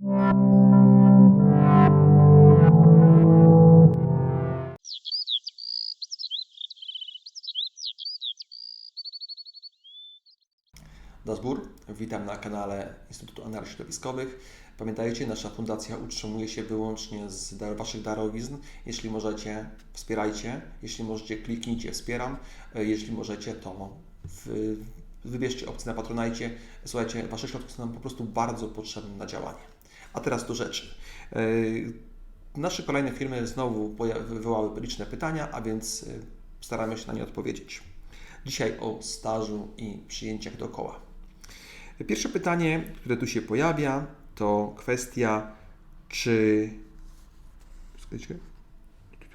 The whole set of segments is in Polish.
Dazbór, witam na kanale Instytutu Analiz Środowiskowych. Pamiętajcie, nasza fundacja utrzymuje się wyłącznie z dar Waszych darowizn. Jeśli możecie, wspierajcie. Jeśli możecie, kliknijcie wspieram. Jeśli możecie, to w, wybierzcie opcję na Patronajcie. Słuchajcie, Wasze środki są nam po prostu bardzo potrzebne na działanie. A teraz do rzeczy. E, Nasze kolejne filmy znowu wywołały liczne pytania, a więc e, staramy się na nie odpowiedzieć. Dzisiaj o stażu i przyjęciach dookoła. Pierwsze pytanie, które tu się pojawia, to kwestia, czy.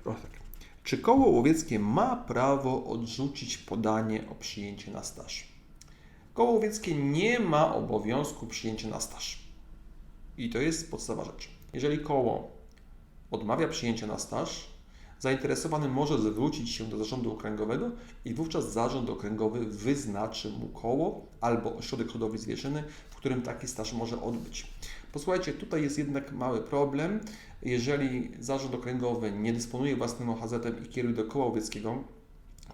O, tak. Czy koło łowieckie ma prawo odrzucić podanie o przyjęcie na staż? Koło łowieckie nie ma obowiązku przyjęcia na staż. I to jest podstawowa rzecz. Jeżeli koło odmawia przyjęcia na staż, zainteresowany może zwrócić się do zarządu okręgowego i wówczas zarząd okręgowy wyznaczy mu koło albo ośrodek hodowli zwierzyny, w którym taki staż może odbyć. Posłuchajcie, tutaj jest jednak mały problem. Jeżeli zarząd okręgowy nie dysponuje własnym OHZ-em i kieruje do koła łowieckiego,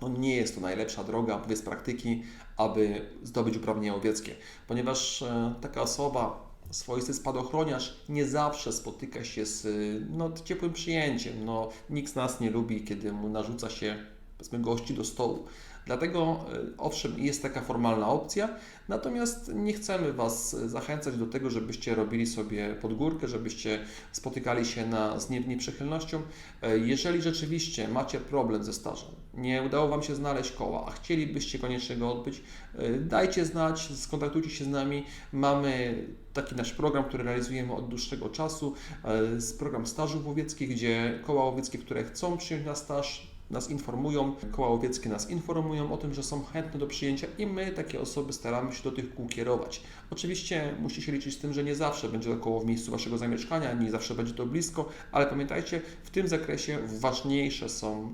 no nie jest to najlepsza droga, mówię z praktyki, aby zdobyć uprawnienie łowieckie, ponieważ e, taka osoba, swoisty spadochroniarz, nie zawsze spotyka się z y, no, ciepłym przyjęciem. No, nikt z nas nie lubi, kiedy mu narzuca się powiedzmy, gości do stołu. Dlatego, y, owszem, jest taka formalna opcja, natomiast nie chcemy Was zachęcać do tego, żebyście robili sobie podgórkę, żebyście spotykali się na, z nie- nieprzychylnością. E, Jeżeli rzeczywiście macie problem ze stażem, nie udało Wam się znaleźć koła, a chcielibyście koniecznie go odbyć, e, dajcie znać, skontaktujcie się z nami. Mamy taki nasz program, który realizujemy od dłuższego czasu, e, program stażów łowieckich, gdzie koła łowieckie, które chcą przyjąć na staż, nas informują, koła łowieckie nas informują o tym, że są chętne do przyjęcia i my takie osoby staramy się do tych kół kierować. Oczywiście musicie się liczyć z tym, że nie zawsze będzie to koło w miejscu Waszego zamieszkania, nie zawsze będzie to blisko, ale pamiętajcie, w tym zakresie ważniejsze są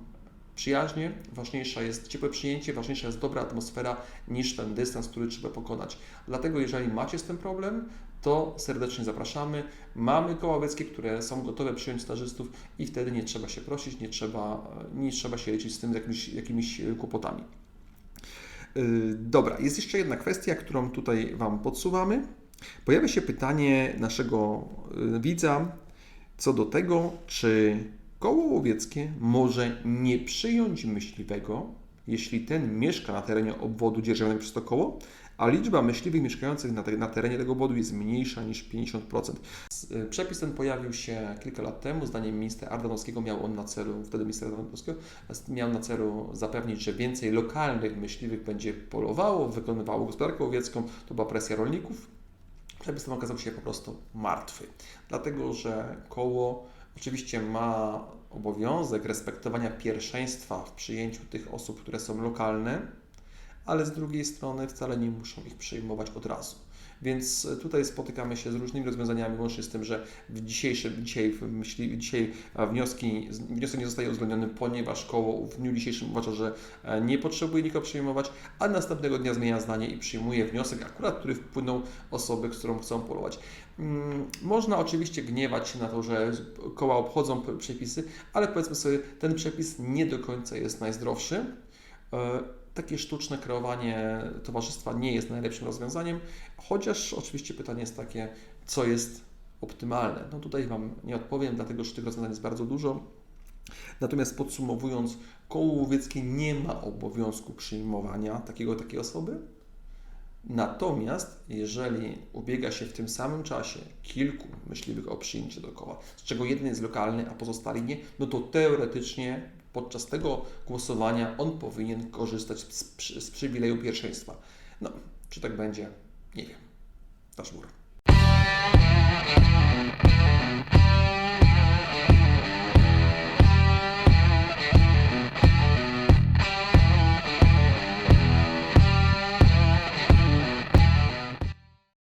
przyjaźnie, ważniejsze jest ciepłe przyjęcie, ważniejsza jest dobra atmosfera niż ten dystans, który trzeba pokonać. Dlatego jeżeli macie z tym problem, to serdecznie zapraszamy. Mamy koła które są gotowe przyjąć stażystów i wtedy nie trzeba się prosić, nie trzeba, nie trzeba się liczyć z tym jakimiś, jakimiś e, kłopotami. Yy, Dobra, jest jeszcze jedna kwestia, którą tutaj Wam podsuwamy. Pojawia się pytanie naszego yy, widza co do tego, czy koło łowieckie może nie przyjąć myśliwego, jeśli ten mieszka na terenie obwodu dzierżawionego przez to koło, a liczba myśliwych mieszkających na, te, na terenie tego obwodu jest mniejsza niż 50%. S- y, Przepis ten pojawił się kilka lat temu. Zdaniem ministra Ardanowskiego miał on na celu, wtedy ministra Ardanowskiego, miał na celu zapewnić, że więcej lokalnych myśliwych będzie polowało, wykonywało gospodarkę łowiecką. To była presja rolników. Przepis ten okazał się po prostu martwy, dlatego że koło oczywiście ma obowiązek respektowania pierwszeństwa w przyjęciu tych osób, które są lokalne, ale z drugiej strony wcale nie muszą ich przyjmować od razu. Więc tutaj spotykamy się z różnymi rozwiązaniami, łącznie z tym, że w dzisiejszym, dzisiaj, myśli, dzisiaj e, wnioski, wniosek nie zostaje uwzględniony, ponieważ koło w dniu dzisiejszym uważa, że e, nie potrzebuje nikogo przyjmować, a następnego dnia zmienia zdanie i przyjmuje wniosek, akurat który wpłynął osoby, którą chcą polować. Mm, Można oczywiście gniewać się na to, że koła obchodzą przepisy, ale powiedzmy sobie, ten przepis nie do końca jest najzdrowszy. Takie sztuczne kreowanie towarzystwa nie jest najlepszym rozwiązaniem, chociaż oczywiście pytanie jest takie, co jest optymalne. No tutaj Wam nie odpowiem, dlatego że tych rozwiązań jest bardzo dużo. Natomiast podsumowując, koło łowieckie nie ma obowiązku przyjmowania takiego takiej osoby. Natomiast jeżeli ubiega się w tym samym czasie kilku myśliwych o przyjęcie do koła, z czego jeden jest lokalny, a pozostali nie, no to teoretycznie podczas tego głosowania on powinien korzystać z, z przywileju pierwszeństwa. No, czy tak będzie? Nie wiem. Dasz górę.